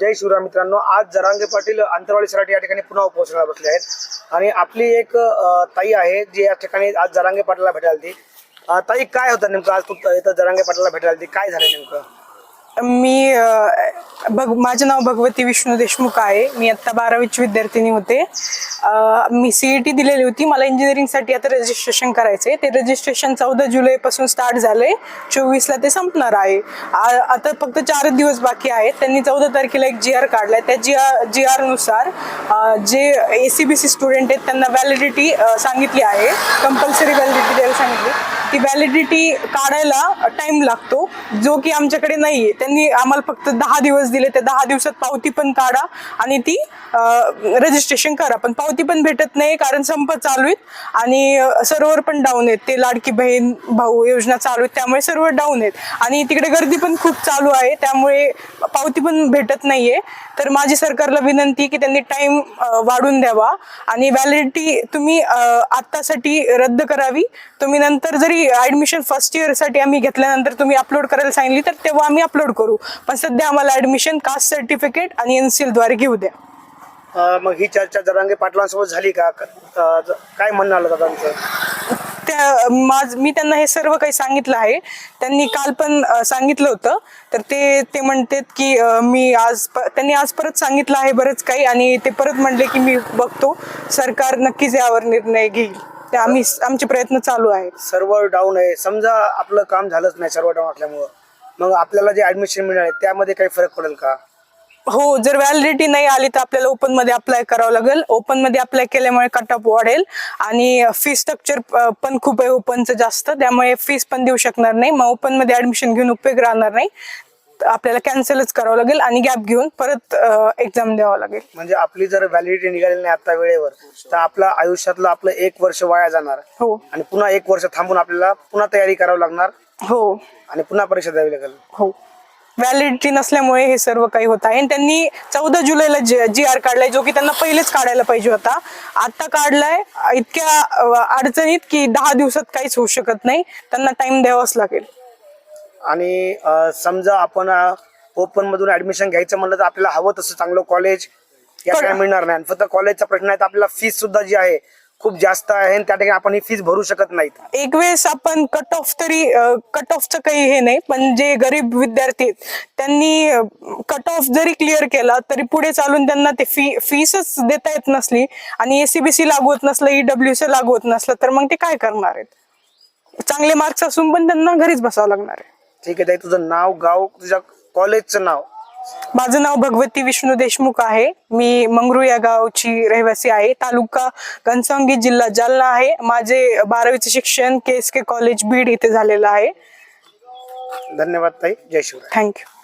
जय शिवराम मित्रांनो आज जरांगे पाटील अंतरवाली सराठी या ठिकाणी पुन्हा उपोषणाला बसले आहेत. आणि आपली एक ताई आहे जी या ठिकाणी आज जरांगे पाटीलला भेटायला ती ताई काय होतं नेमकं? आज तू इथं जरांगे पाटीलला भेटायला ती काय झालं नेमकं? मी अ, बघ माझं नाव भगवती विष्णू देशमुख आहे. मी आत्ता बारावीची विद्यार्थिनी होते. मी सीईटी दिलेली होती. मला इंजिनिअरिंगसाठी आता रजिस्ट्रेशन करायचे ते रजिस्ट्रेशन चौदा जुलैपासून स्टार्ट झालंय. चोवीसला ते संपणार आहे. आता फक्त चार दिवस बाकी आहेत. त्यांनी चौदा तारखेला एक जी आर काढलाय. त्या जी आर जी आरनुसार जे A C B C student आहेत त्यांना व्हॅलिडिटी सांगितली आहे. कंपल्सरी व्हॅलिडिटी द्यायला सांगितली. ती व्हॅलिडिटी काढायला टाइम लागतो. जो की आमच्याकडे नाही आहे त्यांनी आम्हाला फक्त दहा दिवस दिले. त्या दहा दिवसात पावती पण काढा आणि ती रजिस्ट्रेशन करा. पण पावती पण भेटत नाही कारण संप चालू आहेत. आणि सर्व्हर पण डाऊन आहेत. ते लाडकी बहीण भाऊ योजना चालू आहेत. त्यामुळे सर्व्हर डाऊन आहेत. आणि तिकडे गर्दी पण खूप चालू आहे. त्यामुळे पावती पण भेटत नाहीये. तर माझी सरकारला विनंती की त्यांनी टाइम वाढून द्यावा. आणि व्हॅलिडिटी तुम्ही आत्तासाठी रद्द करावी. तुम्ही नंतर जरी ऍडमिशन फर्स्ट इयरसाठी आम्ही घेतल्यानंतर तुम्ही अपलोड करायला सांगितली तर तेव्हा आम्ही अपलोड करू. पण सध्या आम्हाला ऍडमिशन कास्ट सर्टिफिकेट आणि एनसीएलद्वारे घेऊ द्या. मग ही चर्चा जरांगे पाटलांसोबत झाली का? काय म्हणणं आलं दादांचं? त्या माझ मी त्यांना हे सर्व काही सांगितलं आहे. त्यांनी काल पण सांगितलं होतं. तर ते ते म्हणतात की मी आज त्यांनी आज परत सांगितलं आहे बरंच काही आणि ते परत म्हणले की मी बघतो. सरकार नक्कीच यावर निर्णय घेईल. ते आम्ही आमचे प्रयत्न चालू आहेत. सर्व्हर डाऊन आहे. समजा आपलं काम झालंच नाही सर्व्हर डाऊन असल्यामुळं. मग आपल्याला जे ऍडमिशन मिळणार आहे त्यामध्ये काही फरक पडेल का? हो जर व्हॅलिडिटी नाही आली तर आपल्याला ओपनमध्ये अप्लाय करावं लागेल. ओपनमध्ये अप्लाय केल्यामुळे कट ऑफ वाढेल. आणि फी स्ट्रक्चर पण खूप आहे ओपनचं जास्त. त्यामुळे फीस पण देऊ शकणार नाही. मग ओपनमध्ये ऍडमिशन घेऊन उपयोग राहणार नाही. तर आपल्याला कॅन्सलच करावं लागेल आणि गॅप घेऊन परत एक्झाम द्यावं लागेल. म्हणजे आपली जर व्हॅलिडिटी निघालेली नाही आता वेळेवर तर आपलं आयुष्यातलं आपलं एक वर्ष वाया जाणार. हो. आणि पुन्हा एक वर्ष थांबून आपल्याला पुन्हा तयारी करावी लागणार. हो. आणि पुन्हा परीक्षा द्यावी लागेल. हो. व्हॅलिडिटी नसल्यामुळे हे सर्व काही होत आहे. आणि त्यांनी चौदा जुलैला जी आर काढलाय जो की त्यांना पहिलेच काढायला पाहिजे होता. आता काढलाय इतक्या अडचणीत की दहा दिवसात काहीच होऊ शकत नाही. त्यांना टाइम द्यावाच लागेल. आणि समजा आपण ओपन मधून ऍडमिशन घ्यायचं म्हणलं तर आपल्याला हवं तसं चांगलं कॉलेज या मिळणार नाही. आणि फक्त कॉलेजचा प्रश्न आहे तर आपल्याला फीस सुद्धा जी आहे खूप जास्त आहे आणि त्या ठिकाणी आपण ही फीस भरू शकत नाहीत. एक वेळेस आपण कट ऑफ तरी कट ऑफचं काही हे नाही पण जे गरीब विद्यार्थी आहेत त्यांनी कट ऑफ जरी क्लिअर केला तरी पुढे चालून त्यांना ते फी फीसच देता येत नसली आणि एसीबीसी लागू होत नसलं ईडब्ल्यूसी लागू होत नसलं तर मग ते काय करणार आहेत? चांगले मार्क्स असून पण त्यांना घरीच बसावं लागणार आहे. ठीक आहे ताई तुझं नाव गाव तुझ्या कॉलेजचं नाव. माझं नाव भगवती विष्णू देशमुख आहे. मी मंगरू या गावची रहिवासी आहे. तालुका घनसावंगी जिल्हा जालना आहे. माझे बारावीचे शिक्षण K S K college Beed इथे झालेलं आहे. धन्यवाद ताई. जय शिवराय. थँक्यू